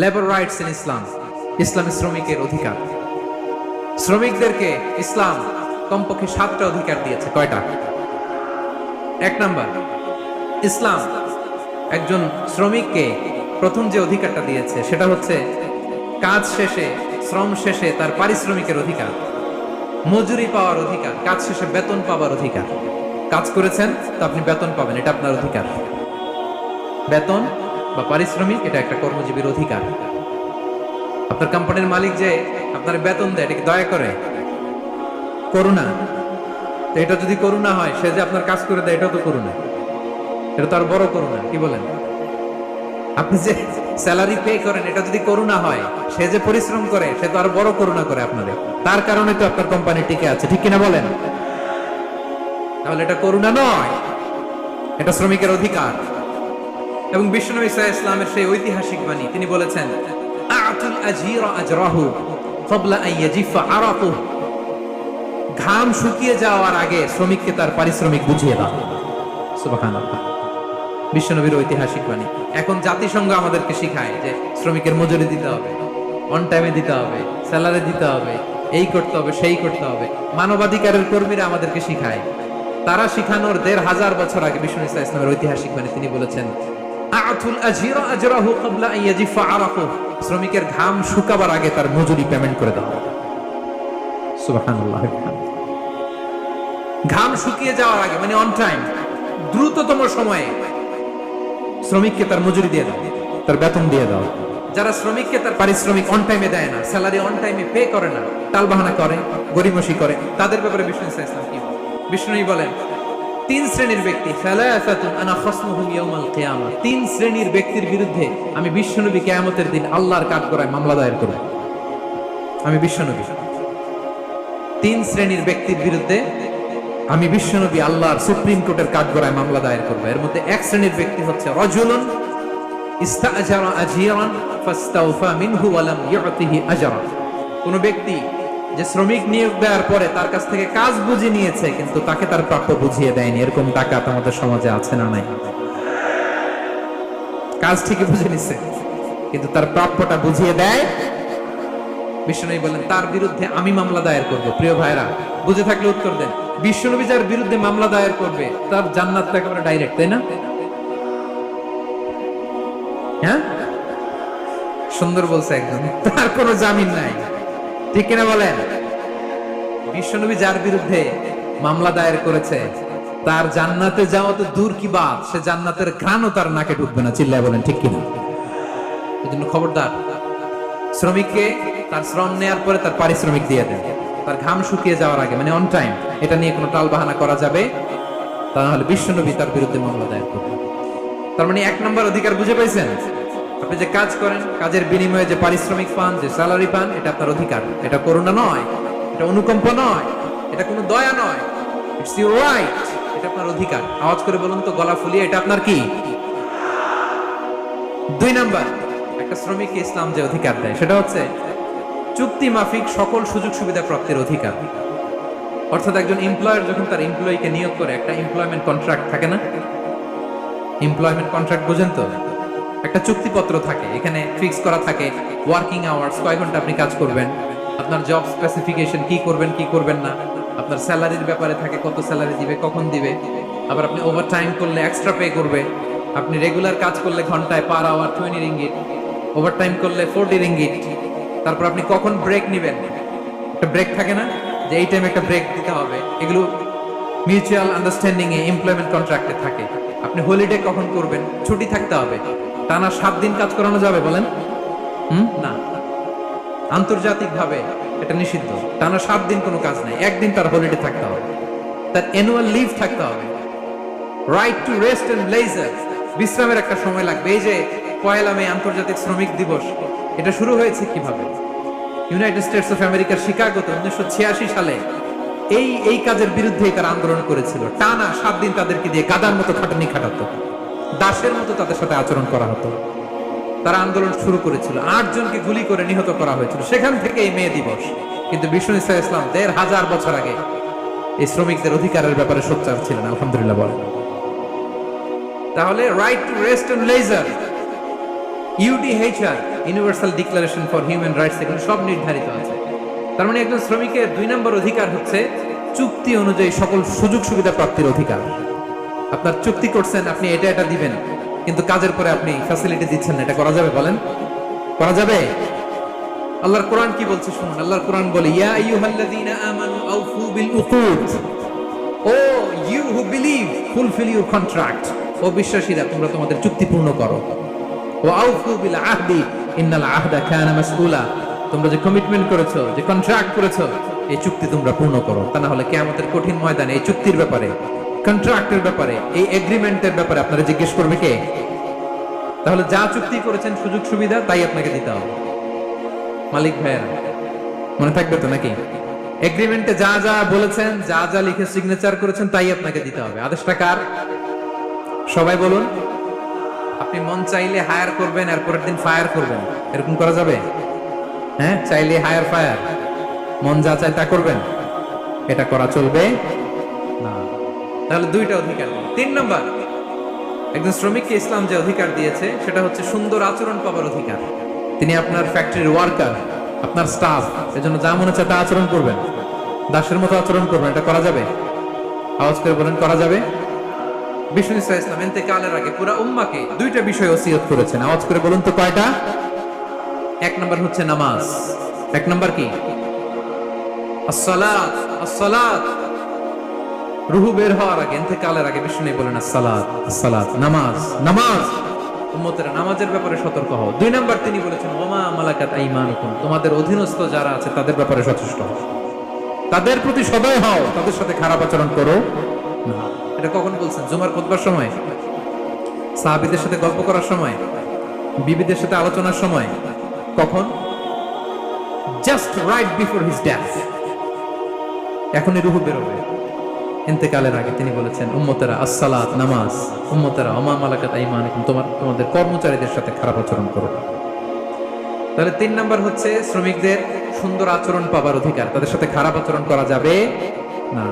Labour rights in ইসলাম ইসলামী শ্রমিকের অধিকার। শ্রমিকদেরকে ইসলাম কমপক্ষে সাতটা অধিকার দিয়েছে। কয়টা? এক নাম্বার, ইসলাম একজন শ্রমিককে প্রথম যে অধিকারটা দিয়েছে, সেটা হচ্ছে কাজ শেষে, শ্রম শেষে তার পারিশ্রমিকের অধিকার। মজুরি পাওয়ার অধিকার, কাজ শেষে বেতন পাওয়ার অধিকার। কাজ করেছেন, তো আপনি বেতন পাবেন, এটা আপনার অধিকার। বেতন বা পারিশ্রমিক, এটা একটা কর্মজীবীর অধিকার। আপনার কোম্পানির মালিক যে আপনার বেতন দেয় এটাকে দয়া করে? করুণা। তো এটা যদি করুণা হয়, সে যে আপনার কাজ করে দেয়, এটাও তো করুণা। এটা তো আর বড় করুণা, কি বলেন? আপনি যে স্যালারি পে করেন, এটা যদি করুণা হয়, সে যে পরিশ্রম করে, সে তো আর বড় করুণা করে আপনাদের তার কারণে তো আপনার কোম্পানি টিকে আছে, ঠিক কিনা বলেন? তাহলে এটা করুণা নয়, এটা শ্রমিকের অধিকার। এবং বিষ্ণু ইসা ইসলামের সেই ঐতিহাসিক বাণী, তিনি বলেছেন ঘাম শুকিয়ে যাওয়ার আগে শ্রমিককে তার পারিশ্রমিক বুঝিয়ে দাও। বিশ্বনবীর ঐতিহাসিক বাণী। এখন জাতিসংঘ আমাদেরকে শিখায় যে শ্রমিকের মজুরি দিতে হবে অন টাইমে দিতে হবে স্যালারি দিতে হবে, এই করতে হবে, সেই করতে হবে। মানবাধিকারের কর্মীরা আমাদেরকে শিখায়। তারা শিখানোর দেড় হাজার বছর আগে বিষ্ণু ইসলাম ইসলামের ঐতিহাসিক বাণী, তিনি বলেছেন আতুল আজিরা আজরাহু ক্বাবলা ইয়াজিফা আরাকুহু শ্রমিকের ঘাম শুকাবার আগে তার মজুরি পেমেন্ট করে দাও সুবহানাল্লাহ, ঘাম শুকিয়ে যাওয়ার আগে মানে অন টাইম দ্রুততম সময়ে শ্রমিককে তার মজুরি দিয়ে দাও, তার বেতন দিয়ে দাও। যারা শ্রমিককে তার পারিশ্রমিক অন টাইমে দেয় না স্যালারি অন টাইমে পে করে না, টালবাহানা করে গরিমসি করে, তাদের ব্যাপারে বিষ্ণু ইসলাম কি বিষ্ণুই বলেন তিন শ্রেণির ব্যক্তি। তিন শ্রেণির ব্যক্তির বিরুদ্ধে আমি বিশ্বনবী কিয়ামতের দিন আল্লাহর কাঠগড়ায় মামলা দায়ের করব। আমি বিশ্বনবী। তিন শ্রেণির ব্যক্তির বিরুদ্ধে আমি বিশ্বনবী আল্লাহর সুপ্রিম কোর্টের কাঠগড়ায় মামলা দায়ের করব। এর মধ্যে এক শ্রেণির ব্যক্তি হচ্ছে রজুলুন ইস্তাআজারা আজিরান ফাস্তাউফা মিনহু ওয়া লাম ইউতিহি আজরা কোন ব্যক্তি যে শ্রমিক নিয়োগ দেওয়ার পরে তার কাছ থেকে কাজ বুঝে নিয়েছে, কিন্তু তাকে তার প্রাপ্য বুঝিয়ে দেয়নি। এরকম টাকা আমাদের সমাজে আছে না নাই? কাজ ঠিকই বুঝে নিছে, কিন্তু তার প্রাপ্যটা বুঝিয়ে দেয়। বিষ্ণুনবী বলেন, তার বিরুদ্ধে আমি মামলা দায়ের করব। প্রিয় ভাইরা বুঝে থাকলে উত্তর দেন। বিশ্বনবী যার বিরুদ্ধে মামলা দায়ের করবে, তার জান্নাত তো একেবারে ডাইরেক্ট তাই না? হ্যাঁ? সুন্দর বলছে একজন তার কোনো জামিন নাই। ঠিক কিনা বলেন? বিশ্বনবী যার বিরুদ্ধে মামলা দায়ের করেছে, তার জান্নাতে যাওয়া তো দূর কি বাদ সে জান্নাতের ঘ্রাণও তার নাকে ঢুকবে না, চিল্লায় বলেন, ঠিক কিনা? এই জন্য খবরদার, শ্রমিককে তার শ্রম নেয়ার পরে তার পারিশ্রমিক দিয়ে দেন। তার ঘাম শুকিয়ে যাওয়ার আগে মানে অন টাইম এটা নিয়ে কোনো টাল বাহানা করা যাবে? তা নাহলে বিশ্বনবী তার বিরুদ্ধে মামলা দায়ের করবে। তার মানে এক নম্বর অধিকার বুঝে পাইছেন? আপনি যে কাজ করেন, কাজের বিনিময়ে যে পারিশ্রমিক পান, যে স্যালারি পান, এটা আপনার অধিকার। এটা করুণা নয়, এটা অনুকম্প নয়, এটা কোনো দয়া নয়। ইটস ইউর রাইট এটা আপনার অধিকার। আওয়াজ করে বলুন তো, গলা ফুলিয়ে, এটা আপনার কি? দুই নাম্বার, একটা শ্রমিককে ইসলাম যে অধিকার দেয়, সেটা হচ্ছে চুক্তি মাফিক সকল সুযোগ সুবিধা প্রাপ্তির অধিকার। অর্থাৎ একজন এমপ্লয়ার যখন তার এমপ্লয়িকে নিয়োগ করে, একটা এমপ্লয়মেন্ট কন্ট্রাক্ট থাকে না? এমপ্লয়মেন্ট কন্ট্রাক্ট বুঝেন তো? একটা চুক্তিপত্র থাকে, এখানে ফিক্স করা থাকে ওয়ার্কিং আওয়ার্স কয় ঘণ্টা আপনি কাজ করবেন, আপনার জব স্পেসিফিকেশন কি করবেন কি করবেন না, আপনার স্যালারির ব্যাপারে থাকে, কত স্যালারি দিবে, কখন দিবে, আবার আপনি ওভার টাইম করলে এক্সট্রা পে করবে, আপনি রেগুলার কাজ করলে ঘন্টায় per hour twenty ringgit overtime করলে ফোরটি রিঙ্গিট তারপর আপনি কখন ব্রেক নেবেন? একটা ব্রেক থাকে না, যে এই টাইমে একটা ব্রেক দিতে হবে, এগুলো মিউচুয়াল আন্ডারস্ট্যান্ডিং এ এমপ্লয়মেন্ট কন্ট্রাক্টে থাকে, আপনি হলিডে কখন করবেন, ছুটি থাকতে হবে টানা সাত দিন কাজ করানো যাবে বলেন? হুম? না। আন্তর্জাতিকভাবে এটা নিষিদ্ধ। টানা সাত দিন কোনো কাজ নাই। একদিন তার হলিডে থাকতে হবে। তার অ্যানুয়াল লিভ থাকতে হবে। Right to rest and leisure বিশ্রামের একটা সময় লাগবে। এই যে পয়লা মে আন্তর্জাতিক শ্রমিক দিবস, এটা শুরু হয়েছে কীভাবে? ইউনাইটেড স্টেটস অফ আমেরিকার শিকাগোতে উনিশশো ছিয়াশি সালে এই এই কাজের বিরুদ্ধেই তারা আন্দোলন করেছিল। টানা সাত দিন তাদেরকে দিয়ে গাদার মতো খাটানি খাটাতো। দাসের মতো তাদের সাথে আচরণ করা হতো। তারা আন্দোলন শুরু করেছিল। আট জনকে গুলি করে নিহত করা হয়েছিল। সেখান থেকে এই মে দিবস। কিন্তু বিষ্ণু ইসা ইসলাম দেড় হাজার বছর আগে এই শ্রমিকদের অধিকারের ব্যাপারে সোচ্চার ছিলেন, আলহামদুলিল্লাহ বলেন। তাহলে right to rest and leisure UDHR universal declaration for human rights এগুলো সব নির্ধারিত আছে। তার মানে একজন শ্রমিকের দুই নম্বর অধিকার হচ্ছে চুক্তি অনুযায়ী সকল সুযোগ সুবিধা প্রাপ্তির অধিকার। আপনার চুক্তি করছেন, আপনি এটা এটা দিবেন। কিন্তু কাজের পরে আপনি ফ্যাসিলিটি দিচ্ছেন না, এটা করা যাবে বলেন? করা যাবে? আল্লাহর কোরআন কি বলছে শুনুন, আল্লাহর কোরআন বলে, ইয়া আইয়ুহাল্লাযীনা আমানু আউফু বিল উকুদ O you who believe fulfil your contract ও বিশ্বাসীরা, তোমরা তোমাদের চুক্তি পূর্ণ করো। ও আউফু বিল আহদি ইন্নাল আহদা কানা মাসউলা। তোমরা যে কমিটমেন্ট করেছ, যে কন্ট্রাক্ট করেছ, এই চুক্তি তোমরা পূর্ণ করো। তা না হলে কিয়ামতের কঠিন ময়দানে এই চুক্তির ব্যাপারে কন্ট্রাক্টের ব্যাপারে, এই এগ্রিমেন্টের ব্যাপারে আপনারা জিজ্ঞেস করবে কে? তাহলে যা চুক্তি করেছেন সুযোগ সুবিধা, তাই আপনাকে দিতে হবে। মালিক ভাইয়েরা, মনে থাকবে তো নাকি? এগ্রিমেন্টে যা যা বলেছেন, যা যা লিখে সিগনেচার করেছেন, তাই আপনাকে দিতে হবে। আদেশটা কার? সবাই বলুন। আপনি মন চাইলে হায়ার করবেন আর পরের দিন ফায়ার করবেন। এরকম করা যাবে? হ্যাঁ চাইলে হায়ার ফায়ার মন যা চায় তা করবেন। এটা করা চলবে। তাহলে দুইটা অধিকার। তিন নম্বর, একজন শ্রমিককে ইসলাম যে অধিকার দিয়েছে, সেটা হচ্ছে সুন্দর আচরণ পাবার অধিকার। তিনি আপনার ফ্যাক্টরির ওয়ার্কার আপনার স্টাফ এজন্য যা মনে হচ্ছে তা আচরণ করবেন। দাসের মতো আচরণ করবেন, এটা করা যাবে? আওয়াজ করে বলেন, করা যাবে? বিষ্ণু ইসা ইসলাম এতেকালের আগে উম্মাকে দুইটা বিষয় ওসিয়ত করেছেন। আওয়াজ করে বলুন তো কয়টা? এক নম্বর হচ্ছে নামাজ। এক নম্বর কি? আসসালাত আসসালাত। রুহু বের হওয়ার আগে এতেকালের আগে বিষ্ণু বলেন, আসসালাত আসসালাত, নামাজ নামাজ। নামাজের ব্যাপারে সতর্ক হও। দুই নাম্বার তিনি বলেছেন মালাকাত তোমাদের অধীনস্থ যারা আছে, তাদের ব্যাপারে সচেষ্ট হও। তাদের প্রতি সদয় হও, তাদের সাথে খারাপ আচরণ করো এটা কখন বলছেন? জুমার সময়? সাহাবীদের সাথে গল্প করার সময়? বিবিদের সাথে আলোচনার সময়? কখন? Just right before his death এখনই রুহু বেরোবে ইন্তেকালের আগে তিনি বলেছেন, উম্মতেরা আসসালাত, নামাজ। উম্মতেরা অমা মালাকাত আইমানিকুম। তোমার, তোমাদের কর্মচারীদের সাথে খারাপ আচরণ করো। তাহলে তিন নাম্বার হচ্ছে, শ্রমিকদের সুন্দর আচরণ পাবার অধিকার। তাদের সাথে খারাপ আচরণ করা যাবে না।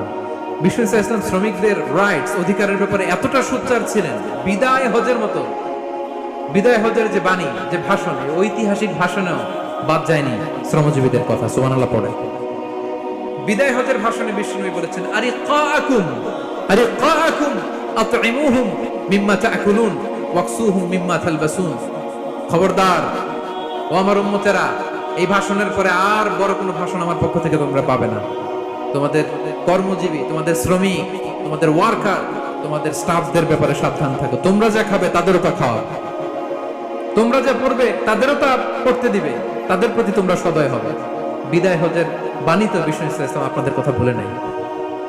বিশ্ব ইসলাম শ্রমিকদের রাইটস অধিকারের ব্যাপারে এতটা সোচ্চার ছিলেন, বিদায় হজের মতো। বিদায় হজের যে বাণী, যে ভাষণ ঐতিহাসিক ভাষণেও বাদ যায়নি শ্রমজীবীদের কথা, সুবহানাল্লাহ পড়ে। বিদায় হজের ভাষণে বিষ্ণু বলেছেন আরে কাকুম আরে কাকুম আতইমুহুম মিম্মা তাকুলুন, ওয়াকসুহুম মিম্মা তালবাসুন। খবরদার, ও আমার উম্মতেরা, এই ভাষণের পরে আর বড় কোনো ভাষণ আমার পক্ষ থেকে তোমরা পাবে না। তোমাদের কর্মজীবী, তোমাদের শ্রমিক, তোমাদের ওয়ার্কার, তোমাদের স্টাফদের ব্যাপারে সাবধান থাকো। তোমরা যা খাবে তাদেরও তা খাওয়া তোমরা যা পড়বে তাদেরও তা পড়তে দিবে। তাদের প্রতি তোমরা সদয় হবে। বিদায় হজের বাণিত বিষ্ণু ইসলাম আপনাদের কথা বলে নাই।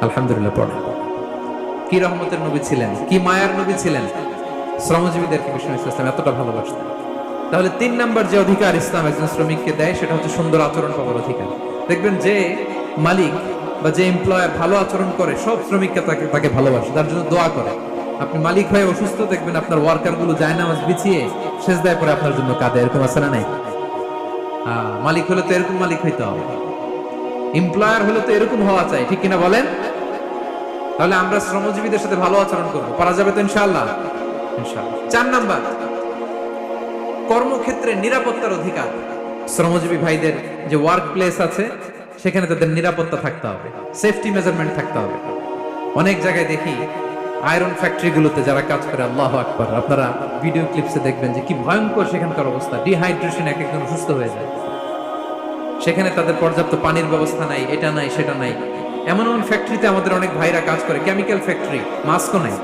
আলহামদুলিল্লাহ পড়ে কি রহমতের নবী ছিলেন, কি মায়ার নবী ছিলেন? শ্রমজীবীদেরকে বিষ্ণু ইসলাম এতটা ভালোবাসতেন। তাহলে তিন নাম্বার যে অধিকার ইসলাম একজন শ্রমিককে দেয়, সেটা হচ্ছে সুন্দর আচরণ পাওয়ার অধিকার। দেখবেন যে মালিক বা যে এমপ্লয়ার ভালো আচরণ করে, সব শ্রমিককে তাকে তাকে ভালোবাসে, তার জন্য দোয়া করে। আপনি মালিক হয়ে অসুস্থ, দেখবেন আপনার ওয়ার্কারগুলো যায় নামাজ বিছিয়ে শেষ দেয় পরে আপনার জন্য কাঁদে, এরকম আছে না নাই? মালিক হলে তো এরকম মালিক হইতে হবে। এমপ্লয়ার হলে তো এরকম হওয়া চাই, ঠিক কিনা বলেন? তাহলে আমরা শ্রমজীবীদের সাথে ভালো আচরণ করব, পারা যাবে তো ইনশাআল্লাহ? ইনশাআল্লাহ। চার নাম্বার, কর্মক্ষেত্রে নিরাপত্তার অধিকার। শ্রমজীবী ভাইদের যে ওয়ার্ক প্লেস আছে, সেখানে তাদের নিরাপত্তা থাকতে হবে সেফটি মেজারমেন্ট থাকতে হবে। অনেক জায়গায় দেখি আয়রন ফ্যাক্টরিগুলোতে যারা কাজ করে, আল্লাহ আকবার, আপনারা ভিডিও ক্লিপসে দেখবেন যে কি ভয়ঙ্কর সেখানকার অবস্থা ডিহাইড্রেশন এক একজন অসুস্থ হয়ে যায়। সেখানে তাদের পর্যাপ্ত পানির ব্যবস্থা নাই, এটা নাই, সেটা নাই। এমন এমন ফ্যাক্টরিতে আমাদের অনেক ভাইরা কাজ করে কেমিক্যাল ফ্যাক্টরি মাস্কও নাই।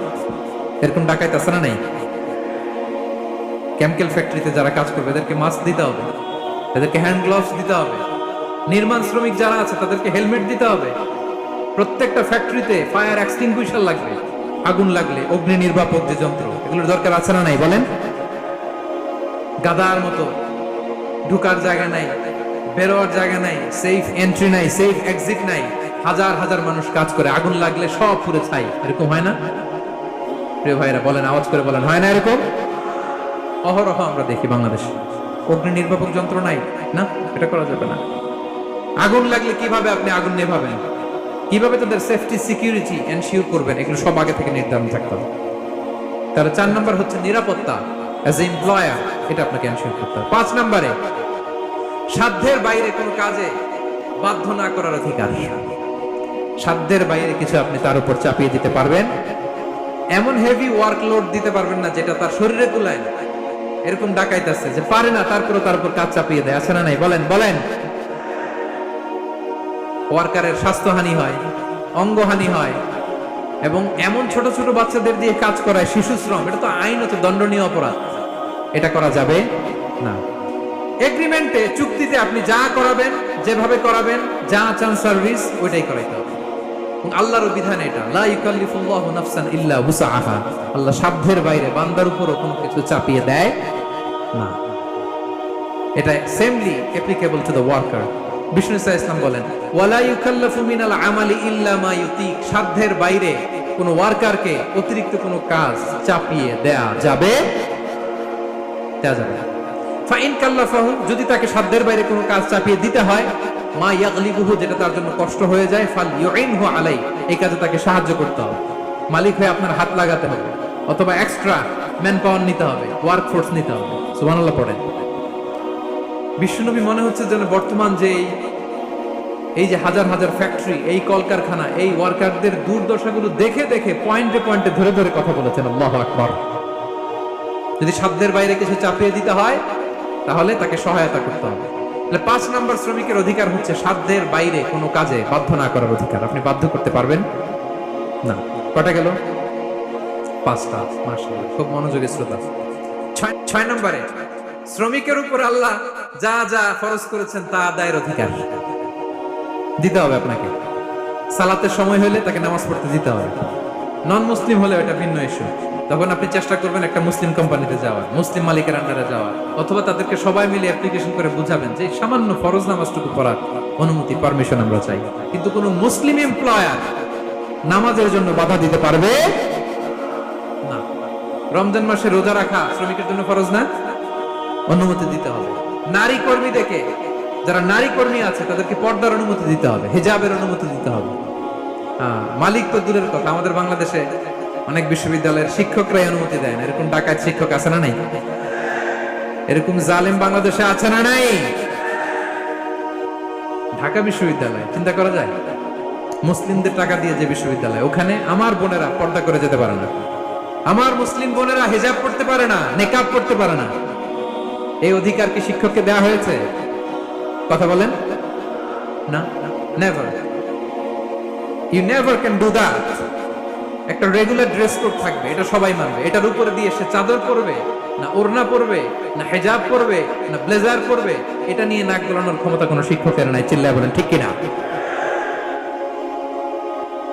এরকম ডাকাইতে আছে না নাই? কেমিক্যাল ফ্যাক্টরিতে যারা কাজ করবে, এদেরকে মাস্ক দিতে হবে, এদেরকে হ্যান্ড গ্লাভস দিতে হবে। নির্মাণ শ্রমিক যারা আছে, তাদেরকে হেলমেট দিতে হবে। প্রত্যেকটা ফ্যাক্টরিতে ফায়ার এক্সটিংগুইশার লাগবে, আগুন লাগলে, অগ্নি নির্বাপক যে যন্ত্র, এগুলোর দরকার আছে না নাই, বলেন? গাদার মতো, ঢুকার জায়গা নাই। বেরোয়ার জায়গা নাই সেফ এন্ট্রি নাই সেফ এক্সিট নাই। হাজার হাজার মানুষ কাজ করে, আগুন লাগলে সব পুরো ছাই। এরকম হয় না? প্রিয় ভাইরা বলেন, আওয়াজ করে বলেন, হয় না এরকম? অহরহ আমরা দেখি বাংলাদেশে। অগ্নি নির্বাপক যন্ত্র নাই, না? এটা করা যাবে না। আগুন লাগলে কীভাবে আপনি আগুন নেভাবেন? কীভাবে তাদের সেফটি সিকিউরিটি এনশিওর করবেন? এগুলো সব আগে থেকে নির্ধারণ থাকতে হবে। তাহলে চার নম্বর হচ্ছে নিরাপত্তা অ্যাজ এ এমপ্লয়ার এটা আপনাকে এনশিওর করতে হবে। পাঁচ নম্বরে সাধ্যের বাইরে কোনো কাজে বাধ্য না করার অধিকার। সাধ্যের বাইরে কিছু আপনি তার উপর চাপিয়ে দিতে পারবেন। এমন হেভি ওয়ার্কলোড দিতে পারবেন না যেটা তার শরীরে তুলায় না। এরকম ডাকাইত আছে যে পারে না তারপরে তার উপর কাজ চাপিয়ে দেয়। আছে না নাই? বলেন বলেন। ওয়ার্কারের স্বাস্থ্যহানি হয়, অঙ্গহানি হয়, এবং এমন ছোট ছোট বাচ্চাদের দিয়ে কাজ করায় শিশু শ্রম, এটা তো আইনত দণ্ডনীয় অপরাধ। এটা করা যাবে না। এগ্রিমেন্টে, চুক্তিতে আপনি যা করাবেন, যেভাবে করাবেন, যা চান সার্ভিস, ওইটাই করাইতে হবে। আল্লাহর বিধান এটা, লা নাফসান ইল্লা আল্লাহ সাধ্যের বাইরে, বান্দার কোনো কিছু চাপিয়ে দেয় না। এটা samely applicable to the worker Vishnu ইসা ইসলাম বলেন, ওয়ালা ইউকাল্লাফু মিনাল আমালি ইল্লা মা ইউতিক। সাধ্যের বাইরে কোনো ওয়ার্কারকে অতিরিক্ত কোনো কাজ চাপিয়ে দেয়া যাবে? যাবে না। যদি তাকে সাধ্যের বাইরে কোনো কাজ চাপিয়ে দিতে হয়, মা ইয়াগলিবুহু, যেটা তার জন্য কষ্ট হয়ে যায়, ফাল ইউইনহু আলাই এই কাজে তাকে সাহায্য করতে হবে। মালিক হয়ে আপনার হাত লাগাতে হবে, অথবা এক্সট্রা ম্যান পাওয়ার নিতে হবে ওয়ার্ক ফোর্স নিতে হবে। সুবহানাল্লাহ পড়েন। বিশ্বনবী মনে হচ্ছে যেন বর্তমান যে এই- এই যে হাজার হাজার ফ্যাক্টরি এই কলকারখানা, এই ওয়ার্কারদের দুর্দশাগুলো দেখে দেখে পয়েন্টে পয়েন্টে ধরে ধরে কথা বলেছেন, আল্লাহ আকবার। যদি সাধ্যের বাইরে কিছু চাপিয়ে দিতে হয় তাহলে তাকে সহায়তা করতে হবে। তাহলে পাঁচ নম্বর শ্রমিকের অধিকার হচ্ছে সাধ্যের বাইরে কোনো কাজে বাধ্য না করার অধিকার। আপনি বাধ্য করতে পারবেন? না। কটা গেল? পাঁচটা, মাশাআল্লাহ, খুব মনোযোগী শ্রোতা। ছয় নম্বরে, শ্রমিকের উপর আল্লাহ যা যা ফরজ করেছেন তা আদায়ের অধিকার। দিতে হবে আপনাকে। সালাতের সময় হলে তাকে নামাজ পড়তে দিতে হবে। নন মুসলিম হলে এটা ভিন্ন ইস্যু তখন আপনি চেষ্টা করবেন একটা মুসলিম কোম্পানিতে যাওয়ার মুসলিম মালিকের আন্ডারে যাওয়ার অথবা তাদেরকে সবাই মিলে অ্যাপ্লিকেশন করে বুঝাবেন যে সামান্য ফরজ নামাজটুকু পড়ার অনুমতি পারমিশন আমরা চাই। কিন্তু কোনো মুসলিম এমপ্লয়ার নামাজের জন্য বাধা দিতে পারবে? না। রমজান মাসে রোজা রাখা শ্রমিকের জন্য ফরজ না? অনুমতি দিতে হবে। নারী কর্মী দেখে যারা নারী কর্মী আছে তাদেরকে পর্দার অনুমতি দিতে হবে হিজাবের অনুমতি দিতে হবে। হ্যাঁ, মালিক তো দূরের কথা আমাদের বাংলাদেশে অনেক বিশ্ববিদ্যালয়ের শিক্ষকরাই অনুমতি দেয় না। এরকম ডাকাত শিক্ষক আছে না নাই? এরকম জালেম বাংলাদেশে আছে না নাই? ঢাকা বিশ্ববিদ্যালয়, চিন্তা করা যায়? মুসলিমদের টাকা দিয়ে যে বিশ্ববিদ্যালয়, ওখানে আমার বোনেরা পর্দা করে যেতে পারে না। আমার মুসলিম বোনেরা হেজাব করতে পারে না, নেকাব পড়তে পারে না। এই অধিকার কি শিক্ষককে দেওয়া হয়েছে? কথা বলেন। না never you never can do that একটা রেগুলার ড্রেস কোড থাকবে, এটা সবাই মানবে। এটার উপরে দিয়ে সে চাদর পরবে, না ওড়না পরবে, না হেজাব পরবে, না ব্লেজার পরবে, এটা নিয়ে নাক গলানোর ক্ষমতা কোনো শিক্ষকের নাই, চিল্লায় বলেন, ঠিক কিনা?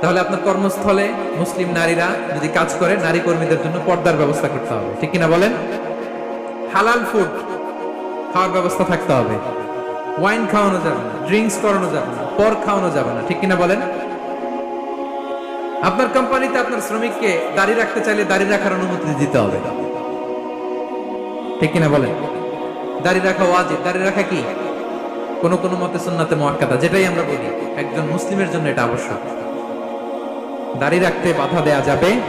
তাহলে আপনার কর্মস্থলে মুসলিম নারীরা যদি কাজ করে, নারী কর্মীদের জন্য পর্দার ব্যবস্থা করতে হবে, ঠিক কিনা বলেন? হালাল ফুড খাওয়ার ব্যবস্থা থাকতে হবে। ওয়াইন খাওয়ানো যাবে না ড্রিঙ্কস করানো যাবে না পর খাওয়ানো যাবে না, ঠিক কিনা বলেন? আপনার কোম্পানিতে আপনার শ্রমিককে দাঁড়িয়ে রাখতে চাইলে দাঁড়িয়ে রাখার অনুমতি দিতে হবে। ঠিক কিনা বলেন? দাঁড়িয়ে রাখা ওয়াজিব। দাঁড়িয়ে রাখা কি? কোন কোন মতে সুন্নাতে মুআক্কাদা, যেটাই আমরা বলি, একজন মুসলিমের জন্য এটা আবশ্যক। দাঁড়িয়ে রাখতে বাধা দেয়া যাবে,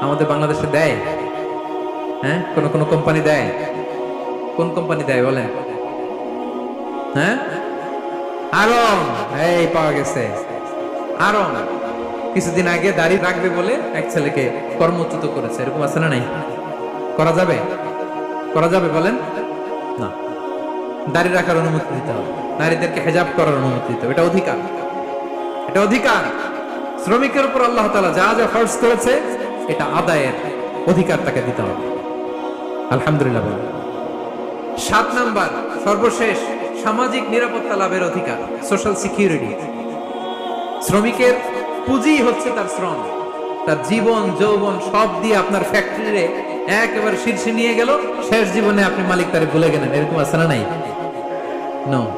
আমাদের বাংলাদেশে দেয়। হ্যাঁ? কোন কোন কোম্পানি দেয়। কোন কোম্পানি দেয় বলেন? হ্যাঁ? আরম! এই পাওয়া গেছে। আরম! কিছুদিন আগে দাড়ি রাখবে বলে এক ছেলেকে কর্মচ্যুত করেছে। এরকম আছে না নাই? করা যাবে? করা যাবে বলেন? না। দাড়ি রাখার অনুমতি দিতে হবে। নারীদেরকে হেজাব করার অনুমতি দিতে হবে। এটা অধিকার। এটা অধিকার। শ্রমিকের উপর আল্লাহ তাআলা যা যা ফরজ করেছে, এটা আদায়ের অধিকার তাকে দিতে হবে। আলহামদুলিল্লাহ। সাত নাম্বার, সর্বশেষ, সামাজিক নিরাপত্তা লাভের অধিকার সোশ্যাল সিকিউরিটি শ্রমিকের পুঁজি হচ্ছে তার শ্রম। তার জীবন, যৌবন সব দিয়ে আপনার ফ্যাক্টরিরে একেবারে শীর্ষে নিয়ে গেল। শেষ জীবনে আপনি মালিক তারে ভুলে গেলেন, এরকম আছে না নাই?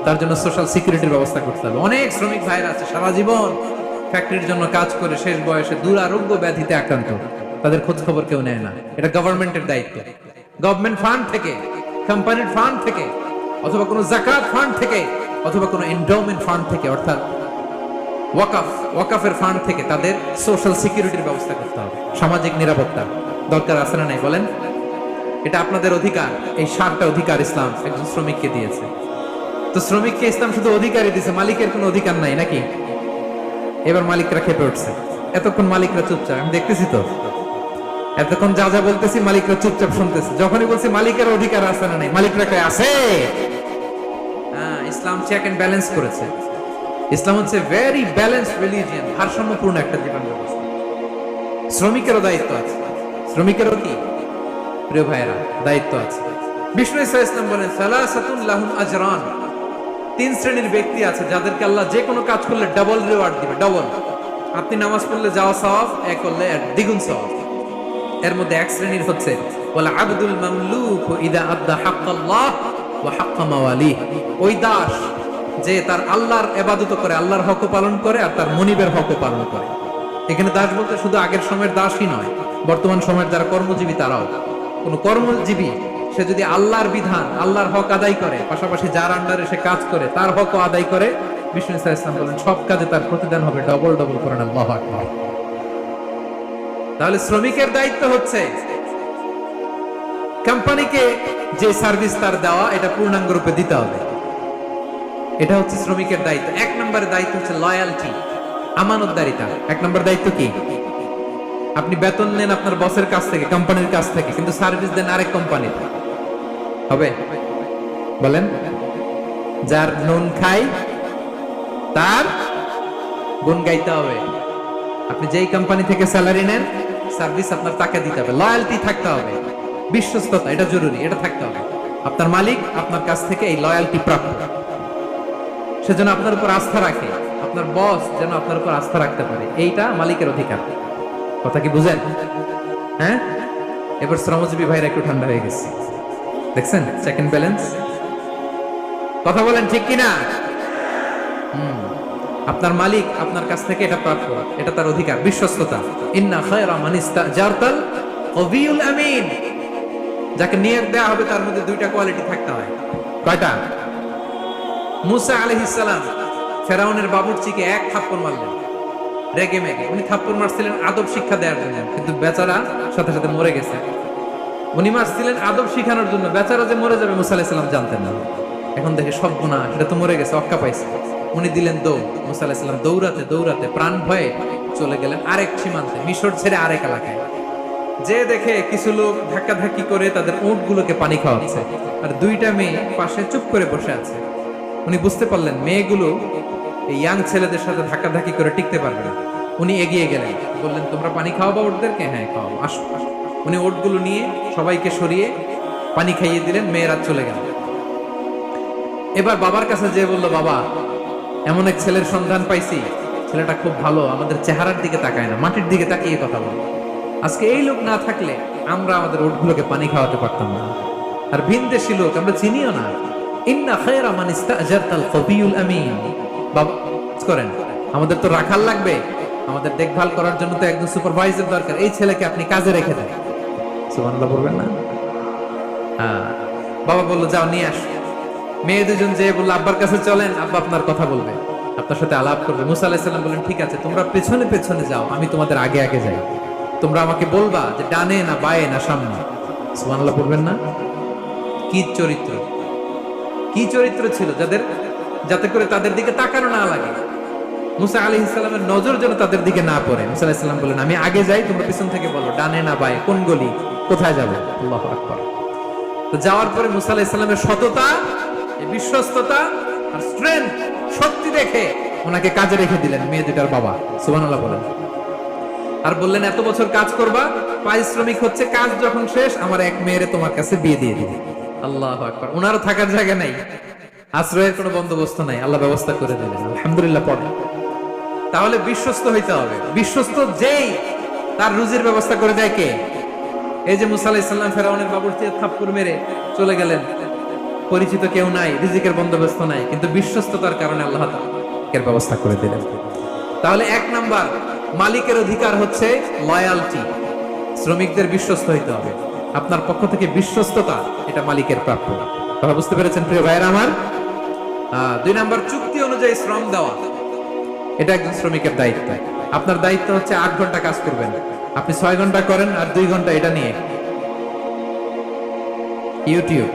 তার জন্য সোশ্যাল সিকিউরিটির ব্যবস্থা করতে হবে। অনেক শ্রমিক ভাইরা আছে, সারা জীবন ফ্যাক্টরির জন্য কাজ করে শেষ বয়সে দুরারোগ্য ব্যাধিতে আক্রান্ত। তাদের খোঁজ খবর কেউ নেয় না। এটা গভর্নমেন্টের দায়িত্ব। গভর্নমেন্ট ফান্ড থেকে কোম্পানির ফান্ড থেকে, অথবা কোনো জাকাত ফান্ড থেকে, অথবা কোনো এন্ডাউমেন্ট ফান্ড থেকে, অর্থাৎ ওয়াকাফ, ওয়াকাফের ফান্ড থেকে তাদের সোশ্যাল সিকিউরিটির ব্যবস্থা করতে হবে। সামাজিক নিরাপত্তা দরকার আছে না নাই বলেন? এটা আপনাদের অধিকার, এই সাতটা অধিকার ইসলাম একজন শ্রমিককে দিয়েছে। তো শ্রমিককে ইসলাম শুধু অধিকারই দিয়েছে মালিকের কোনো অধিকার নাই নাকি? এবার মালিকরা খেপে উঠছে। এতক্ষণ মালিকরা চুপচাপ, আমি দেখতেছি তো। এতক্ষণ যা যা বলতেছি, মালিকরা চুপচাপ শুনতেছে। যখনই বলছি মালিকের অধিকার আছে না নাই, মালিকরা কয়, আছে! হ্যাঁ ইসলাম চেক এন্ড ব্যালেন্স করেছে। ইসলাম হচ্ছে ভেরি ব্যালেন্স রিলিজিয়ন ভারসাম্যপূর্ণ একটা জীবন ব্যবস্থা। শ্রমিকেরও দায়িত্ব আছে। শ্রমিকেরও কি? প্রিয় ভাইয়েরা, দায়িত্ব আছে। বিষ্ণু ইসা ইসলাম বলেন লাহুম আজরান। তিন শ্রেণির ব্যক্তি আছে যাদেরকে আল্লাহ যে কোনো কাজ করলে ডাবল রিওয়ার্ড দিবে ডাবল আপনি নামাজ পড়লে যাওয়া সওয়াব এক করলে দ্বিগুণ সওয়াব। এর মধ্যে এক শ্রেণির হচ্ছে বলে আব্দুল মামলুক ইদা আদা হাক্কাল্লাহ ওয়া হাক্কা মাওয়ালি ওই দাস যে তার আল্লাহর এবাদত করে, আল্লাহর হক পালন করে আর তার মনিবের হক পালন করে। এখানে দাস বলতে শুধু আগের সময়ের দাসই নয়, বর্তমান সময়ের যারা কর্মজীবী তারাও। কোন কর্মজীবী, সে যদি আল্লাহর বিধান, আল্লাহর হক আদায় করে, পাশাপাশি যার আন্ডারে সে কাজ করে, তার হক আদায় করে, বিষ্ণু ইসলাম বলেন, সব কাজে তার প্রতিদান হবে ডবল ডবল করে না তাহলে শ্রমিকের দায়িত্ব হচ্ছে কোম্পানিকে যে সার্ভিস তার দেওয়া, এটা পূর্ণাঙ্গ রূপে দিতে হবে। এটা হচ্ছে শ্রমিকের দায়িত্ব। এক নম্বরের দায়িত্ব হচ্ছে লয়ালটি আমানতদারিতা। এক নম্বর দায়িত্ব কি? আপনি বেতন নেন আপনার বসের কাছ থেকে কোম্পানির কাছ থেকে, কিন্তু সার্ভিস দেন আরেক কোম্পানির হবে? বলেন। যার নুন খাই তার গুণ গাইতে হবে। আপনি যেই কোম্পানি থেকে স্যালারি নেন সার্ভিস আপনার তাকে দিতে হবে। লয়ালটি থাকতে হবে। বিশ্বস্ততা, এটা জরুরি, এটা থাকতে হবে। আপনার মালিক আপনার কাছ থেকে এই লয়ালটি প্রাপ্ত। সেজন্য আপনার উপর আস্থা রাখে। আপনার বস যেন আপনার উপর আস্থা রাখতে পারে। এইটা মালিকের অধিকার। কথা কি বুঝেন? হ্যাঁ? এবার শ্রমজীবী ভাইরা একটু ঠান্ডা হয়ে গেছে। দেখছেন? সেকেন্ড ব্যালেন্স কথা বলেন ঠিক কিনা? হুম। আপনার মালিক আপনার কাছ থেকে এটা প্রাপ্য এটা তার অধিকার, বিশ্বস্ততা। ইন্না খায়রা মান ইস্তাজারতাল কবিউল আমিন। যাকে নিয়োগ দেওয়া হবে তার মধ্যে দুইটা কোয়ালিটি থাকতে হয়। কয়টা? মুসা আলাইহিস সালাম ফেরাউনের বাবুর্চিকে এক থাপ্পড় মারলেন। রেগে মেগে। উনি থাপ্পড় মারছিলেন আদব শিক্ষা দেওয়ার জন্য। কিন্তু বেচারা সাথে সাথে মরে গেছে। উনি মারছিলেন আদব শিখানোর জন্য। বেচারা যে মরে যাবে মুসা আলাইহিস সালাম জানতেন না। এখন দেখে সব গুণা সেটা তো মরে গেছে, অক্কা পাইছে। উনি দিলেন দৌড়। মুসা আলাইহিস সালাম দৌড়াতে দৌড়াতে প্রাণ ভয়ে চলে গেলেন আরেক সীমান্তে, মিশর ছেড়ে আরেক এলাকায়। যে দেখে কিছু লোক ধাক্কা ধাক্কি করে তাদের উঁটগুলোকে পানি খাওয়াচ্ছে। আর দুইটা মেয়ে পাশে চুপ করে বসে আছে। উনি বুঝতে পারলেন মেয়েগুলো এই ইয়াং ছেলেদের সাথে ধাক্কা ধাক্কি করে টিকতে পারবে না। উনি এগিয়ে গেলেন। বললেন, তোমরা পানি খাওয়াবো ওটদেরকে? হ্যাঁ খাওয়াবো আসো। উনি ওটগুলো নিয়ে সবাইকে সরিয়ে পানি খাইয়ে দিলেন, মেয়েরা চলে গেল। এবার বাবার কাছে যে বলল, বাবা, এমন এক ছেলের সন্ধান পাইছি। ছেলেটা খুব ভালো, আমাদের চেহারার দিকে তাকায় না, মাটির দিকে তাকিয়ে কথা বলে। আজকে এই লোক না থাকলে আমরা আমাদের ওটগুলোকে পানি খাওয়াতে পারতাম না। আর ভিন দেশি লোক, আমরা চিনিও না। ইন্না খায়রা মান ইস্তাজারতাল কবিউল আমিন। বাবা, করেন। আমাদের তো রাখাল লাগবে। আমাদের দেখভাল করার জন্য তো একজন সুপারভাইজার দরকার। এই ছেলেকে আপনি কাজে রেখে দেন। সুবহানাল্লাহ বলবেন না? হ্যাঁ। বাবা বলল, যাও, নিয়ে আস। মেয়ে দুজন যে আব্বার কাছে চলেন। আব্বা আপনার কথা বলবে। আপনার সাথে আলাপ করবে। মুসা আলাহিসাল্লাম বললেন, ঠিক আছে, তোমরা পেছনে পেছনে যাও। আমি তোমাদের আগে আগে যাই। তোমরা আমাকে বলবা যে ডানে না বায়ে না সামনে। সুবহানাল্লাহ পড়বেন না? কি চরিত্র? কি চরিত্র ছিল যাদের, যাতে করে তাদের দিকে তাকানো না লাগে? মুসা আলী ইসলামের নজর যেন তাদের দিকে না পড়ে। মুসা আলাহিস সাল্লাম বললেন, আমি আগে যাই, তোমরা পিছন থেকে বলো, ডানে না বায়ে, কোন গলি, কোথায় যাবে? আল্লাহ আকবার। তো যাওয়ার পরে মুসা আলাহিস সাল্লামের সততা বিশ্বস্ততা আর স্ট্রেংথ শক্তি দেখে ওনাকে কাজে রেখে দিলেন মেয়ে দুটার বাবা। সুবহানাল্লাহ বলেন। আর বললেন, এত বছর কাজ করবা, পারিশ্রমিক হচ্ছে, কাজ যখন শেষ, আমার এক মেয়েরে তোমার কাছে বিয়ে দিয়ে দিবে। আল্লাহ আকবার। ওনারও থাকার জায়গা নাই। আশ্রয়ের কোনো বন্দোবস্ত নাই। আল্লাহ ব্যবস্থা করে দিলেন। আলহামদুলিল্লাহ, পড়ে। তাহলে বিশ্বস্ত হইতে হবে। বিশ্বস্ত যেই, তার রুজির ব্যবস্থা করে দেয় কে? এই যে মুসা আলাইহিস ফেরাউনের চেয়ে থাপ্পড় মেরে চলে গেলেন। পরিচিত কেউ নাই, রিজিকের বন্দোবস্ত নাই, কিন্তু বিশ্বস্ততার কারণে আল্লাহ এর ব্যবস্থা করে দিলেন। তাহলে এক নাম্বার, মালিকের অধিকার হচ্ছে লয়ালটি শ্রমিকদের বিশ্বস্ত হইতে হবে। আপনার পক্ষ থেকে বিশ্বস্ততা, এটা মালিকের প্রাপ্য। কথা বুঝতে পেরেছেন প্রিয় ভাইয়ের আমার? দুই নাম্বার, চুক্তি অনুযায়ী শ্রম দেওয়া। এটা একজন শ্রমিকের দায়িত্ব। আপনার দায়িত্ব হচ্ছে আট ঘণ্টা কাজ করবেন। আপনি ছয় ঘণ্টা করেন আর দুই ঘণ্টা এটা নিয়ে। ইউটিউব,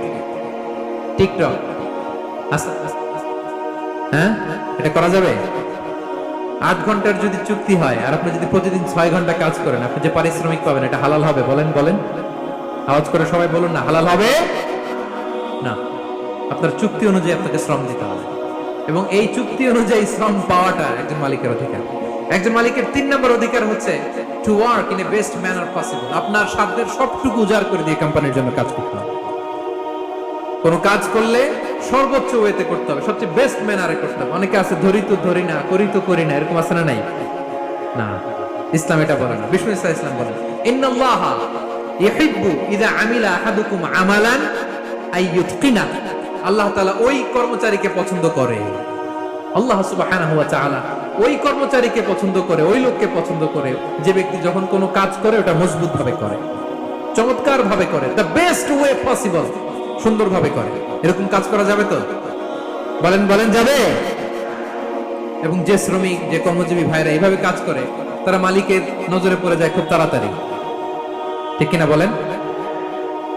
টিকটক হ্যাঁ? এটা করা যাবে? আট ঘণ্টার যদি চুক্তি হয় আর আপনি যদি প্রতিদিন ছয় ঘণ্টা কাজ করেন, আপনি যে পারিশ্রমিক পাবেন, এটা হালাল হবে, বলেন বলেন। আওয়াজ করে সবাই বলুন না, হালাল হবে? না। আপনার চুক্তি অনুযায়ী আপনাকে শ্রম দিতে হবে। এবং এই চুক্তি অনুযায়ী শ্রম পাওয়াটা একজন মালিকের অধিকার। একজন মালিকের তিন নম্বর অধিকার হচ্ছে to work in a best manner possible আপনার সাধ্যের সবটুকু উজাড় করে দিয়ে কোম্পানির জন্য কাজ করতে হবে। কোনো কাজ করলে সর্বোচ্চ ওয়েতে করতে হবে। সবচেয়ে বেস্ট ম্যানারে করতে হবে। অনেকে আছে, ধরি তো, ধরি না, করি তো, করি না এরকম আছে না নাই? না। ইসলাম এটা বলে না। বিষ্ণু ইসলাম বলে, ইন্নাল্লাহা ইউহিব্বু ইযা আমিলা আহাদুকুম আমালান আই ইউতকিনা। আল্লাহ তাআলা ওই কর্মচারীকে পছন্দ করে। আল্লাহ সুবহানাহু ওয়া তাআলা ওই কর্মচারীকে পছন্দ করে, ওই লোককে পছন্দ করে, যে ব্যক্তি যখন কোনো কাজ করে, ওটা মজবুত ভাবে করে চমৎকার ভাবে করে দ্য বেস্ট ওয়ে পসিবল করে। এরকম কাজ করা যাবে তো? বলেন বলেন, যাবে? এবং যে শ্রমিক, যে কর্মজীবী ভাইরা এইভাবে কাজ করে, তারা মালিকের নজরে পড়ে যায় খুব তাড়াতাড়ি। ঠিক কিনা বলেন?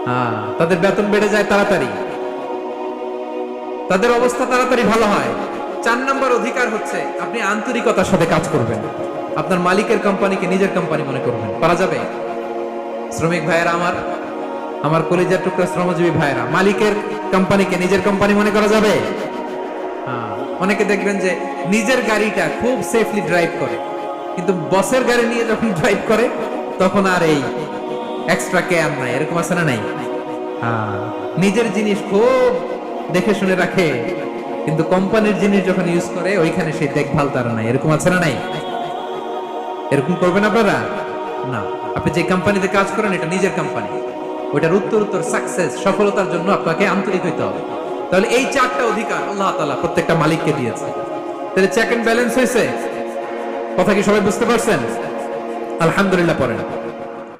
হ্যাঁ তাদের বেতন বেড়ে যায় তাড়াতাড়ি। তাদের অবস্থা তাড়াতাড়ি ভালো হয়। চার নম্বর অধিকার হচ্ছে আপনি আন্তরিকতার সাথে কাজ করবেন। আপনার মালিকের কোম্পানিকে নিজের কোম্পানি মনে করবেন। পারা যাবে? শ্রমিক ভাইয়েরা আমার আমার কলিজার টুকরা শ্রমজীবী ভাইয়েরা মালিকের কোম্পানিকে নিজের কোম্পানি মনে করা যাবে? হ্যাঁ, অনেকে দেখবেন যে নিজের গাড়িটা খুব সেফলি ড্রাইভ করে। কিন্তু বসের গাড়ি নিয়ে যখন ড্রাইভ করে তখন আর এই এক্সট্রা কেয়ার নাই এরকম আছে না নাই? হ্যাঁ, নিজের জিনিস খুব দেখে শুনে রাখে। কিন্তু কোম্পানির জিনিস যখন ইউজ করে ওইখানে সেই দেখভাল তারা নাই এরকম আছে না নাই? এরকম করবেন আপনারা? না আপনি যে কোম্পানিতে কাজ করেন এটা নিজের কোম্পানি। ওইটার উত্তর উত্তর সাকসেস সফলতার জন্য আপনাকে আন্তরিক হইতে হবে। তাহলে এই চারটা অধিকার আল্লাহ তাআলা প্রত্যেকটা মালিককে দিয়েছে। তাহলে চেক এন্ড ব্যালেন্স হয়েছে? কথা কি সবাই বুঝতে পারছেন? আলহামদুলিল্লাহ পড়েন।